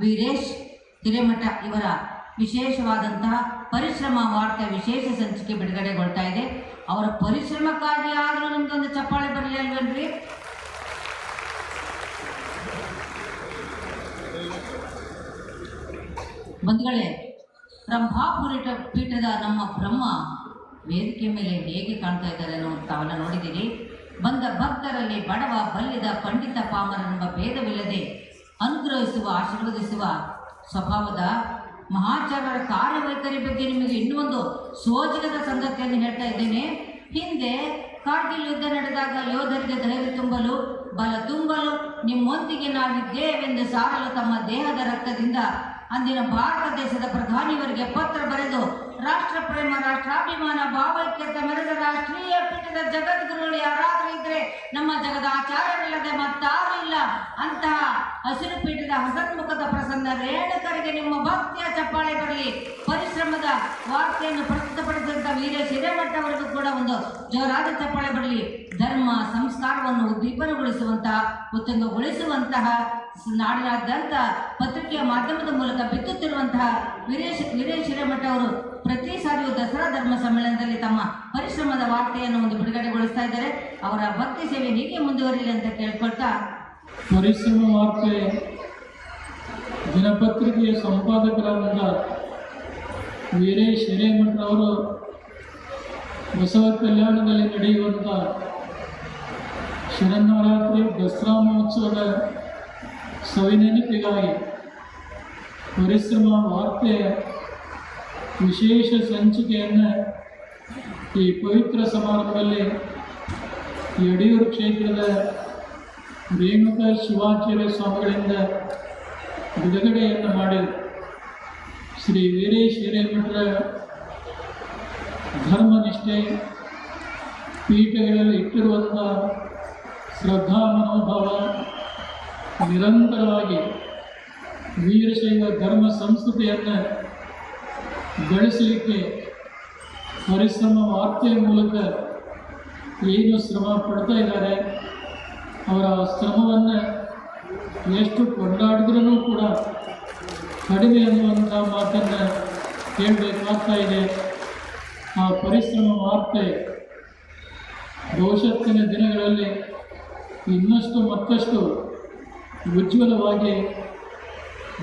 ವೀರೇಶ್ ಹಿರೇಮಠ ಇವರ ವಿಶೇಷವಾದಂತಹ ಪರಿಶ್ರಮ ವಾರ್ತೆ ವಿಶೇಷ ಸಂಚಿಕೆ ಬಿಡುಗಡೆಗೊಳ್ತಾ ಇದೆ. ಅವರ ಪರಿಶ್ರಮಕ್ಕಾಗಿ ಆದರೂ ನಮ್ದೊಂದು ಚಪ್ಪಾಳೆ ಬರಲಿ ಅಲ್ವೇನ್ರಿ? ಬಂಧುಗಳೇ, ಬ್ರಹ್ಮಾಪುರಿ ಪೀಠದ ನಮ್ಮ ಬ್ರಹ್ಮ ವೇದಿಕೆ ಮೇಲೆ ಹೇಗೆ ಕಾಣ್ತಾ ಇದ್ದಾರೆ ಅನ್ನೋ ತಾವೆಲ್ಲ ನೋಡಿದ್ದೀರಿ. ಬಂದ ಭಕ್ತರಲ್ಲಿ ಬಡವ ಬಲ್ಲಿದ ಪಂಡಿತ ಪಾಮರನೆಂಬ ಭೇದವಿಲ್ಲದೆ ಅನುಗ್ರಹಿಸುವ, ಆಶೀರ್ವದಿಸುವ ಸ್ವಭಾವದ ಮಹಾಚಾರ್ಯರ ಕಾರ್ಯವೈಖರಿ ಬಗ್ಗೆ ನಿಮಗೆ ಇನ್ನೂ ಒಂದು ಸಂಗತಿಯನ್ನು ಹೇಳ್ತಾ ಇದ್ದೇನೆ. ಹಿಂದೆ ಕಾರ್ಗಿಲ್ ಯುದ್ಧ ನಡೆದಾಗ ಯೋಧರಿಗೆ ಧೈರ್ಯ ತುಂಬಲು, ಬಲ ತುಂಬಲು ನಿಮ್ಮೊಂದಿಗೆ ನಾವಿದ್ದೇವೆಂದು ಸಾರಲು ತಮ್ಮ ದೇಹದ ರಕ್ತದಿಂದ ಅಂದಿನ ಭಾರತ ದೇಶದ ಪ್ರಧಾನಿಯವರಿಗೆ ಪತ್ರ ಬರೆದು ರಾಷ್ಟ್ರ ರಾಷ್ಟ್ರಾಭಿಮಾನ ಭಾವೈಕ್ಯತೆ, ಮೆರೆದ ರಾಷ್ಟ್ರೀಯ ಪೀಠದ ಜಗದ್ಗುರುಗಳು ಯಾರಾದ್ರೂ ಇದ್ರೆ ನಮ್ಮ ಜಗದ ಆಚಾರ್ಯರಿಲ್ಲದೆ ಮತ್ತಾರು ಇಲ್ಲ. ಅಂತಹ ಹಸಿರು ಪೀಠದ ಹಸನ್ಮುಖದ ಪ್ರಸನ್ನ ರೇಣುಕರಿಗೆ ನಿಮ್ಮ ಭಕ್ತಿಯ ಚಪ್ಪಾಳೆ ಬರಲಿ. ಪರಿಶ್ರಮದ ವಾರ್ತೆಯನ್ನು ಪ್ರಸ್ತುತಪಡಿಸಿದಂತ ವೀರೇಶ್ ಹಿರೇಮಠ ಕೂಡ ಒಂದು ಜೋರಾದ ಚಪ್ಪಾಳೆ ಬರಲಿ. ಧರ್ಮ, ಸಂಸ್ಕಾರವನ್ನು ಉದ್ದೀಪನಗೊಳಿಸುವಂತಹ ಉತ್ತಂಗಗೊಳಿಸುವಂತಹ, ನಾಡಿನಾದ್ಯಂತ ಪತ್ರಿಕೆಯ ಮಾಧ್ಯಮದ ಮೂಲಕ ಬಿತ್ತುತ್ತಿರುವಂತಹ ವೀರೇಶ್ ವೀರೇಶ್ ಹಿರೇಮಠ ಅವರು ಪ್ರತಿ ಸಾರಿಯೂ ದಸರಾ ಧರ್ಮ ಸಮ್ಮೇಳನದಲ್ಲಿ ತಮ್ಮ ಪರಿಶ್ರಮದ ವಾರ್ತೆಯನ್ನು ಒಂದು ಬಿಡುಗಡೆಗೊಳಿಸ್ತಾ ಇದ್ದಾರೆ. ಅವರ ಭಕ್ತಿ ಸೇವೆ ಹೀಗೆ ಮುಂದುವರಿಯಲಿ ಅಂತ ಕೇಳ್ಕೊಳ್ತಾ. ಪರಿಶ್ರಮ ವಾರ್ತೆ ದಿನಪತ್ರಿಕೆಯ ಸಂಪಾದಕರಾದ ವೀರೇಶ್ ಹಿರೇಮಠರವರು ಬಸವ ಕಲ್ಯಾಣದಲ್ಲಿ ನಡೆಯುವಂಥ ಶರನ್ನವರಾತ್ರಿ ದಸರಾ ಮಹೋತ್ಸವದ ಸವಿನೆನಪಿಗಾಗಿ ಪರಿಶ್ರಮ ವಾರ್ತೆಯ ವಿಶೇಷ ಸಂಚಿಕೆಯನ್ನು ಈ ಪವಿತ್ರ ಸಮಾರಂಭದಲ್ಲಿ ಯಡಿಯೂರು ಕ್ಷೇತ್ರದ ರೇಣುಕಾ ಶಿವಾಚಾರ್ಯ ಸ್ವಾಮಿಗಳಿಂದ ಬಿಡುಗಡೆಯನ್ನು ಮಾಡಿದರು. ಶ್ರೀ ವೀರೇಶ್ ಹಿರೇಮಠರ ಧರ್ಮನಿಷ್ಠೆ ಪೀಠಗಳಲ್ಲಿ ಇಟ್ಟಿರುವಂಥ ಶ್ರದ್ಧಾ ಮನೋಭಾವ ನಿರಂತರವಾಗಿ ವೀರಶೈವ ಧರ್ಮ ಸಂಸ್ಕೃತಿಯನ್ನು ಬೆಳೆಸಲಿಕ್ಕೆ ಪರಿಶ್ರಮ ವಾರ್ತೆಯ ಮೂಲಕ ಏನು ಶ್ರಮ ಪಡ್ತಾ ಇದ್ದಾರೆ, ಅವರ ಶ್ರಮವನ್ನು ಎಷ್ಟು ಕೊಂಡಾಡಿದ್ರೂ ಕೂಡ ಕಡಿಮೆ ಅನ್ನುವಂಥ ಮಾತನ್ನು ಹೇಳಬೇಕಾಗ್ತಾ ಇದೆ. ಆ ಪರಿಶ್ರಮ ವಾರ್ತೆ ಭವಿಷ್ಯತ್ತಿನ ದಿನಗಳಲ್ಲಿ ಇನ್ನಷ್ಟು ಮತ್ತಷ್ಟು ಉಜ್ವಲವಾಗಿ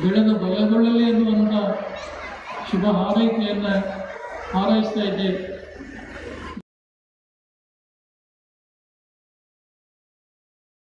ಬೆಳೆದು ಬಲಗೊಳ್ಳಲಿ ಎನ್ನುವಂಥ ಶುಭ ಹಾರೈಕೆಯನ್ನು ಹಾರೈಸ್ತಾ ಇದ್ದೇವೆ.